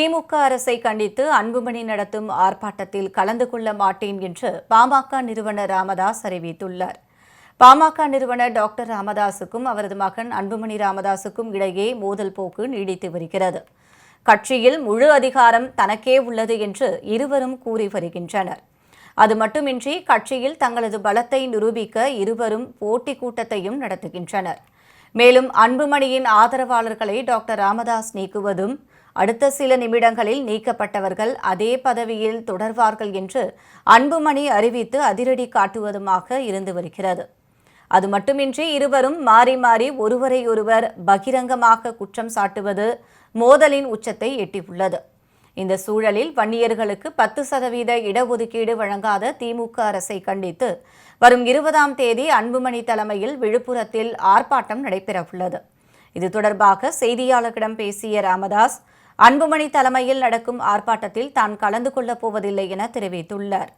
திமுக அரசை கண்டித்து அன்புமணி நடத்தும் ஆர்ப்பாட்டத்தில் கலந்து கொள்ள மாட்டேன் என்று பாமக நிறுவனர் ராமதாஸ் அறிவித்துள்ளார். பாமக நிறுவனர் டாக்டர் ராமதாசுக்கும் அவரது மகன் அன்புமணி ராமதாசுக்கும் இடையே மோதல் போக்கு நீடித்து வருகிறது. கட்சியில் முழு அதிகாரம் தனக்கே உள்ளது என்று இருவரும் கூறி வருகின்றனர். அது மட்டுமின்றி கட்சியில் தங்களது பலத்தை நிரூபிக்க இருவரும் போட்டி கூட்டத்தையும் நடத்துகின்றனர். மேலும் அன்புமணியின் ஆதரவாளர்களை டாக்டர் ராமதாஸ் நீக்குவதும் அடுத்த சில நிமிடங்களில் நீக்கப்பட்டவர்கள் அதே பதவியில் தொடர்வார்கள் என்று அன்புமணி அறிவித்து அதிரடி காட்டுவதுமாக இருந்து வருகிறது. அது மட்டுமின்றி இருவரும் மாறி மாறி ஒருவரையொருவர் பகிரங்கமாக குற்றம் சாட்டுவது மோதலின் உச்சத்தை எட்டியுள்ளது. இந்த சூழலில் வன்னியர்களுக்கு பத்து சதவீத இடஒதுக்கீடு வழங்காத திமுக அரசை கண்டித்து வரும் இருபதாம் தேதி அன்புமணி தலைமையில் விழுப்புரத்தில் ஆர்ப்பாட்டம் நடைபெறவுள்ளது. இது தொடர்பாக செய்தியாளர்களிடம் பேசிய ராமதாஸ் அன்புமணி தலைமையில் நடக்கும் ஆர்ப்பாட்டத்தில் தான் கலந்து கொள்ளப் போவதில்லை என தெரிவித்துள்ளார்.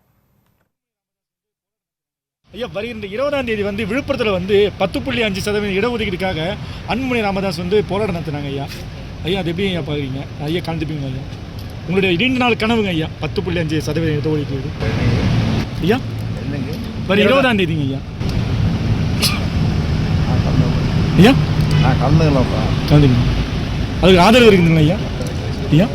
ஐயா வருகின்ற இருபதாம் தேதி வந்து விழுப்புரத்தில் வந்து பத்து புள்ளி அஞ்சு சதவீதம் இடஒதுக்கீடுக்காக அன்புமணி ராமதாஸ் வந்து போராட்டம் நடத்துனாங்க ஐயா. ஐயா அது எப்படி ஐயா பார்க்குறீங்க ஐயா கலந்துப்பீங்க ஐயா? உங்களுடைய நீண்ட நாள் கனவுங்க ஐயா பத்து புள்ளி அஞ்சு சதவீதம் இடஒதுக்கீடு. ஐயா என்னங்க வர இருபதாம் தேதிங்க ஐயா. ஐயா? நான் கலந்துக்கலாம்ப்பா கலந்துங்க அதுக்கு ஆதரவு இருக்குதுங்களா ஐயா? ஐயா